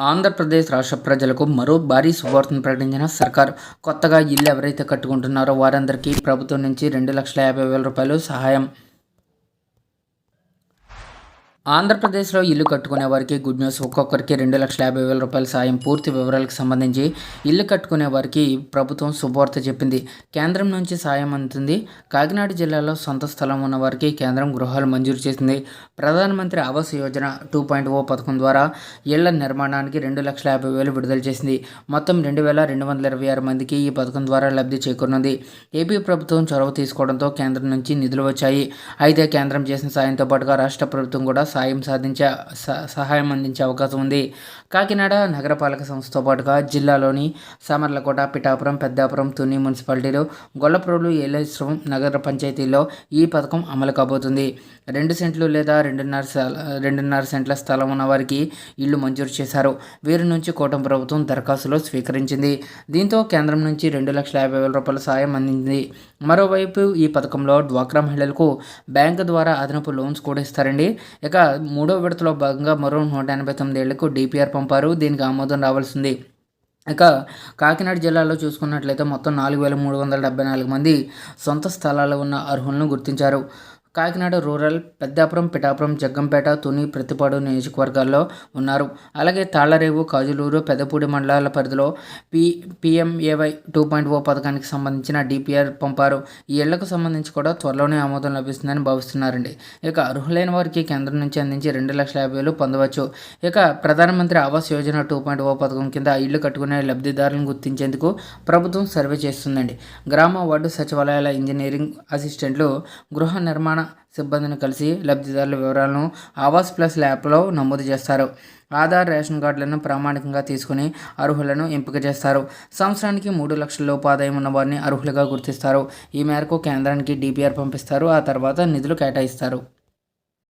ఆంధ్రప్రదేశ్ రాష్ట్ర ప్రజలకు మరో భారీ శుభవార్తను ప్రకటించిన సర్కార్. కొత్తగా ఇల్లు ఎవరైతే కట్టుకుంటున్నారో వారందరికీ ప్రభుత్వం నుంచి రెండు లక్షల యాభై వేల రూపాయలు సహాయం. ఆంధ్రప్రదేశ్లో ఇల్లు కట్టుకునే వారికి గుడ్ న్యూస్. ఒక్కొక్కరికి రెండు లక్షల యాభై వేల రూపాయల సాయం పూర్తి వివరాలకు సంబంధించి ఇల్లు కట్టుకునే వారికి ప్రభుత్వం శుభవార్త చెప్పింది. కేంద్రం నుంచి సాయం అందుతుంది. కాకినాడ జిల్లాలో సొంత స్థలం ఉన్న వారికి కేంద్రం గృహాలు మంజూరు చేసింది. Pradhanmantri Awas Yojana two point O పథకం ద్వారా ఇళ్ళ నిర్మాణానికి రెండు లక్షల యాభై వేలు విడుదల చేసింది. మొత్తం రెండు వేల రెండు వందల ఇరవై ఆరు మందికి ఈ పథకం ద్వారా లబ్ధి చేకూరనుంది. ఏపీ ప్రభుత్వం చొరవ తీసుకోవడంతో కేంద్రం నుంచి నిధులు వచ్చాయి. అయితే కేంద్రం చేసిన సాయంతో పాటుగా రాష్ట్ర ప్రభుత్వం కూడా సాయం సాధించే సహాయం అందించే అవకాశం ఉంది. కాకినాడ నగరపాలక సంస్థతో పాటుగా జిల్లాలోని సామర్లకోట పిఠాపురం పెద్దాపురం తుని మున్సిపాలిటీలు గొల్లప్రోలు ఏలేశ్వరం నగర పంచాయతీల్లో ఈ పథకం అమలు కాబోతుంది. రెండు సెంట్లు లేదా రెండున్నర రెండున్నర సెంట్ల స్థలం ఉన్న వారికి ఇల్లు మంజూరు చేశారు. వీరి నుంచి కూటమి ప్రభుత్వం దరఖాస్తులు స్వీకరించింది. దీంతో కేంద్రం నుంచి రెండు లక్షల యాభై వేల రూపాయల సాయం అందింది. మరోవైపు ఈ పథకంలో డ్వాక్రా మహిళలకు బ్యాంకు ద్వారా అదనపు లోన్స్ కూడా ఇస్తారండి. ఇక మూడో విడతలో భాగంగా మరో నూట ఎనభై తొమ్మిది ఏళ్ళకు డిపిఆర్ పంపారు. దీనికి ఆమోదం రావాల్సింది. ఇక కాకినాడ జిల్లాలో చూసుకున్నట్లయితే మొత్తం నాలుగు వేల మూడు వందల డెబ్బై నాలుగు మంది సొంత స్థలాలు ఉన్న అర్హులను గుర్తించారు. కాకినాడ రూరల్ పెద్దాపురం పిఠాపురం జగ్గంపేట తుని ప్రతిపాడు నియోజకవర్గాల్లో ఉన్నారు. అలాగే తాళ్ళరేవు కాజులూరు పెద్దపూడి మండలాల పరిధిలో P P M A Y two point O పథకానికి సంబంధించిన డిపిఆర్ పంపారు. ఈ ఇళ్ళకు సంబంధించి కూడా త్వరలోనే ఆమోదం లభిస్తుందని భావిస్తున్నారండి. ఇక అర్హులైన వారికి కేంద్రం నుంచి అందించి రెండు లక్షల యాభై వేలు పొందవచ్చు. ఇక Pradhanmantri Awas Yojana two point O పథకం కింద ఇల్లు కట్టుకునే లబ్ధిదారులను గుర్తించేందుకు ప్రభుత్వం సర్వే చేస్తుందండి. గ్రామ వార్డు సచివాలయాల ఇంజనీరింగ్ అసిస్టెంట్లు గృహ నిర్మాణ సిబ్బందిని కలిసి లబ్ధిదారుల వివరాలను ఆవాస్ ప్లస్ ల్యాప్లో నమోదు చేస్తారు. ఆధార్ రేషన్ కార్డులను ప్రామాణికంగా తీసుకుని అర్హులను ఎంపిక చేస్తారు. సంవత్సరానికి మూడు లక్షల లోపు ఆదాయం ఉన్న వారిని అర్హులుగా గుర్తిస్తారు. ఈ మేరకు కేంద్రానికి డిపిఆర్ పంపిస్తారు. ఆ తర్వాత నిధులు కేటాయిస్తారు.